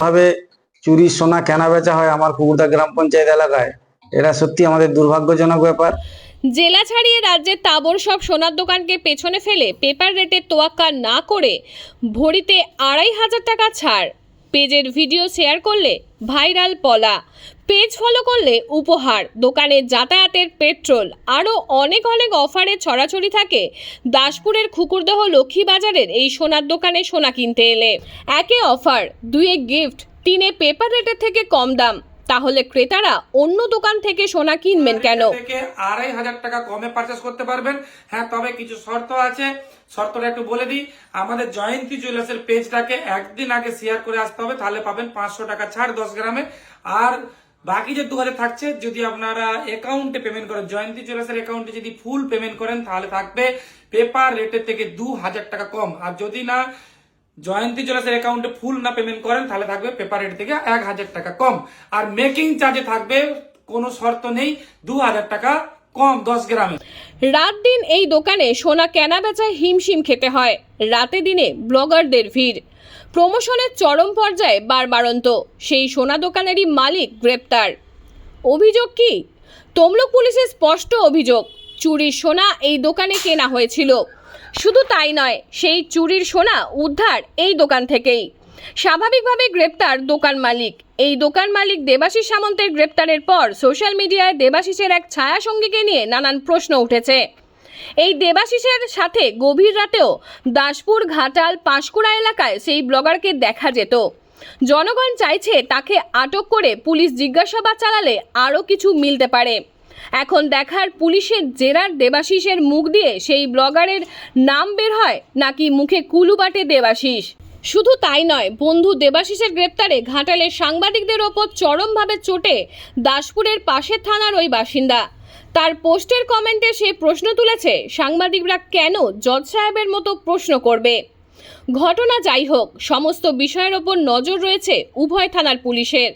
ভাবে চুরি, সোনা কেনা বেচা হয় আমার কুকুরদা গ্রাম পঞ্চায়েত এলাকায়? এটা সত্যি আমাদের দুর্ভাগ্যজনক ব্যাপার। জেলা ছাড়িয়ে রাজ্যের তাবর সব সোনার দোকানকে পেছনে ফেলে পেপার রেটের তোয়াক্কা না করে ভরিতে আড়াই হাজার টাকা ছাড়। পেজের ভিডিও শেয়ার করলে ভাইরাল পলা। পেজ ফলো করলে উপহার, দোকানে যাতায়াতের পেট্রোল, আরও অনেক অনেক অফারে ছড়াছড়ি থাকে। দাসপুরের খুকুরদহ লক্ষ্মী বাজারের এই সোনার দোকানে সোনা কিনতে এলে একে অফার দুয়ে গিফট তিনে পেপার রেটের থেকে কম দাম। তাহলে ক্রেতারা অন্য দোকান থেকে সোনা কিনবেন কেন? আড়াই হাজার টাকা কমে পারচেস করতে পারবেন। হ্যাঁ তবে কিছু শর্ত আছে। শর্তটা একটু বলে দিই। আমাদের জয়ন্তী জুয়েলার্সের পেজটাকে একদিন আগে শেয়ার করে আসতে হবে। তাহলে পাবেন পাঁচশো টাকা ছাড় দশ গ্রামে। আর বাকি যে দু হাজার থাকছে, যদি আপনারা অ্যাকাউন্টে পেমেন্ট করেন, জয়ন্তী জুয়েলার্সের অ্যাকাউন্টে যদি ফুল পেমেন্ট করেন, তাহলে থাকবে পেপার রেটের থেকে দু হাজার টাকা কম। আর যদি না জয়ন্তী জুয়েলার্সের অ্যাকাউন্টে ফুল না পেমেন্ট করেন, তাহলে থাকবে পেপার রেট থেকে এক হাজার টাকা কম। আর মেকিং চার্জে থাকবে, কোনো শর্ত নেই, দু হাজার টাকা কম, দশ গ্রামে। রাত দিন এই দোকানে সোনা কেনা বেচায় হিমশিম খেতে হয়। রাতে দিনে ব্লগারদের ভিড়। প্রমোশনের চরম পর্যায়ে বারবারন্ত। সেই সোনা দোকানেরই মালিক গ্রেপ্তার। অভিযোগ কি? তমলুক পুলিশের স্পষ্ট অভিযোগ, চুরির সোনা এই দোকানে কেনা হয়েছিল। শুধু তাই নয়, সেই চুরির সোনা উদ্ধার এই দোকান থেকেই। স্বাভাবিকভাবে গ্রেপ্তার দোকান মালিক। এই দোকান মালিক দেবাশিস সামন্তের গ্রেপ্তারের পর সোশ্যাল মিডিয়ায় দেবাশিসের এক ছায়া সঙ্গীকে নিয়ে নানান প্রশ্ন উঠেছে। এই দেবাশিসের সাথে গভীর রাতেও দাসপুর, ঘাটাল, পাঁশকুড়া এলাকায় সেই ব্লগারকে দেখা যেত। জনগণ চাইছে তাকে আটক করে পুলিশ জিজ্ঞাসাবাদ চালালে আরও কিছু মিলতে পারে। এখন দেখার পুলিশের জেরার দেবাশিসের মুখ দিয়ে সেই ব্লগারের নাম বের হয় নাকি মুখে কুলু বাটে দেবাশিস। শুধু তাই নয়, বন্ধু দেবাশিসের গ্রেপ্তারে ঘাটালের সাংবাদিকদের ওপর চরমভাবে চোটে দাসপুরের পাশের থানার ওই বাসিন্দা। তার পোস্টের কমেন্টে সে প্রশ্ন তুলেছে, সাংবাদিকরা কেন জজ সাহেবের মতো প্রশ্ন করবে? ঘটনা যাই হোক, সমস্ত বিষয়ের ওপর নজর রয়েছে উভয় থানার পুলিশের।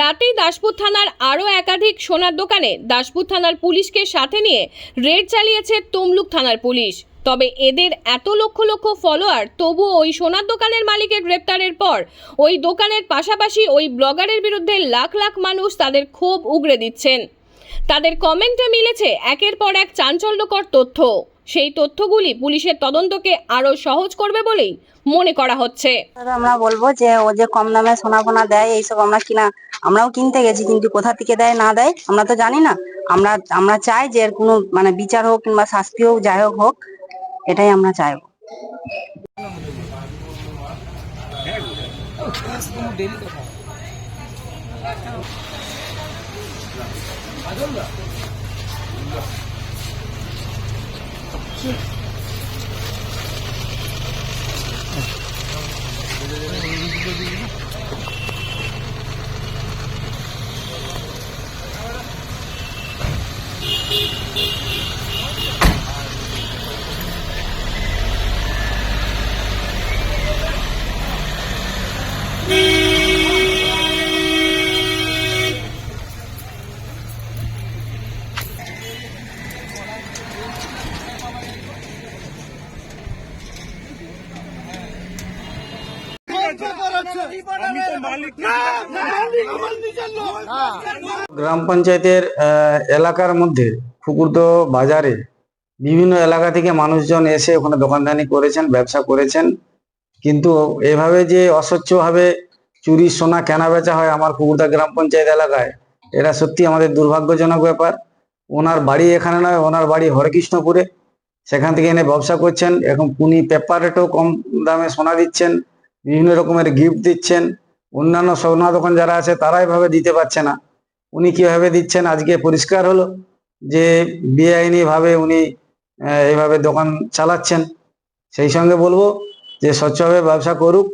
রাতেই দাসপুর থানার আরও একাধিক সোনার দোকানে দাসপুর থানার পুলিশকে সাথে নিয়ে রেড চালিয়েছে তমলুক থানার পুলিশ। তবে এদের এত লক্ষ লক্ষ ফলোয়ার তবুও ওই সোনার দোকানের মালিকের গ্রেপ্তারের পর, ওই দোকানের পাশাপাশি ওই ব্লগারের বিরুদ্ধে লাখ লাখ মানুষ তাদের ক্ষোভ উগরে দিচ্ছেন। তাদের কমেন্টে মিলেছে একের পর এক চাঞ্চল্যকর তথ্য। সেই তথ্যগুলি পুলিশের তদন্তকে আরও সহজ করবে বলেই মনে করা হচ্ছে। আমরা বলব যে, ও যে কম দামে সোনা ফোনা দেয়, এইসব আমরা কিনা, আমরাও কিনতে গেছি, কিন্তু কোথা থেকে দেয়, না দেয়, আমরা তো জানি না। আমরা আমরা চাই যে এর কোনো মানে বিচার হোক কিংবা শাস্তি হোক, যাই হোক হোক এটাই আমরা চাইব। গ্রাম পঞ্চায়েতের এলাকার মধ্যে ফুকুরদো বাজারে বিভিন্ন এলাকা থেকে মানুষজন এসে ওখানে দোকানদানি করেছেন ব্যবসা করেছেন। কিন্তু এভাবে যে অস্বচ্ছভাবে চুরি সোনা কেনা বেচা হয় আমার কুকুরদা গ্রাম পঞ্চায়েত এলাকায় এটা সত্যি আমাদের দুর্ভাগ্যজনক ব্যাপার। ওনার বাড়ি এখানে নয় ওনার বাড়ি হরেকৃষ্ণপুরে। সেখান থেকে এনে ব্যবসা করছেন এখন উনি পেপার রেটেও কম দামে সোনা দিচ্ছেন। বিভিন্ন রকমের গিফট দিচ্ছেন। অন্যান্য সোনা দোকান যারা আছে তারা এভাবে দিতে পারছে না। উনি কীভাবে দিচ্ছেন? আজকে পরিষ্কার হলো যে বেআইনি ভাবে উনি এভাবে দোকান চালাচ্ছেন। সেই সঙ্গে বলব যে, স্বচ্ছভাবে ব্যবসা করুক।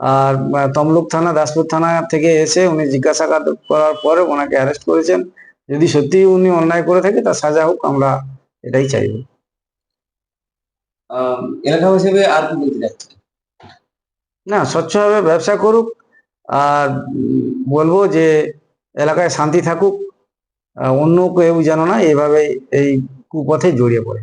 আর তমলুক থানা, দাসপুর থানা থেকে এসে উনি জিজ্ঞাসাবাদ করার পরে ওনাকে অ্যারেস্ট করেছেন। যদি সত্যি উনি অন্যায় করে থাকে তার সাজা হোক, আমরা এটাই চাইব। এলাকা হিসেবে আর কি বলতে চাচ্ছেন? না, স্বচ্ছভাবে ব্যবসা করুক আর বলব যে এলাকায় শান্তি থাকুক। অন্য কেউ যেন না এভাবে এই কুপথে জড়িয়ে পড়ে।